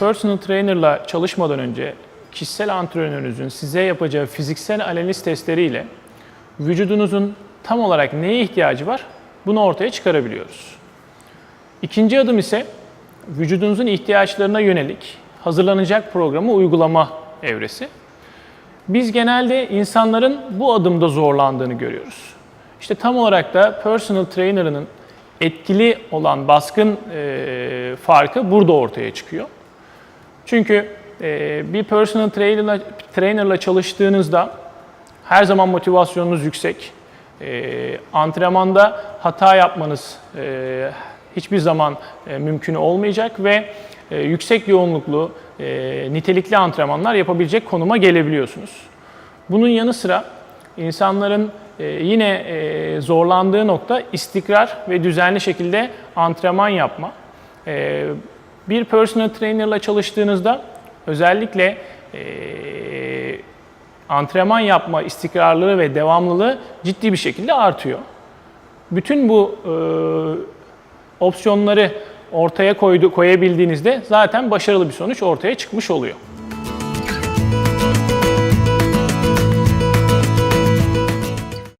personal trainer'la çalışmadan önce kişisel antrenörünüzün size yapacağı fiziksel analiz testleriyle vücudunuzun tam olarak neye ihtiyacı var bunu ortaya çıkarabiliyoruz. İkinci adım ise vücudunuzun ihtiyaçlarına yönelik hazırlanacak programı uygulama evresi. Biz genelde insanların bu adımda zorlandığını görüyoruz. İşte tam olarak da personal trainer'ının etkili olan baskın e, farkı burada ortaya çıkıyor. Çünkü e, bir personal trainer'la, trainer'la çalıştığınızda her zaman motivasyonunuz yüksek. E, antrenmanda hata yapmanız e, hiçbir zaman e, mümkün olmayacak ve e, yüksek yoğunluklu, e, nitelikli antrenmanlar yapabilecek konuma gelebiliyorsunuz. Bunun yanı sıra insanların e, yine e, zorlandığı nokta istikrar ve düzenli şekilde antrenman yapma. E, bir personal trainer'la çalıştığınızda özellikle e, antrenman yapma istikrarlılığı ve devamlılığı ciddi bir şekilde artıyor. Bütün bu e, opsiyonları ortaya koydu, koyabildiğinizde zaten başarılı bir sonuç ortaya çıkmış oluyor.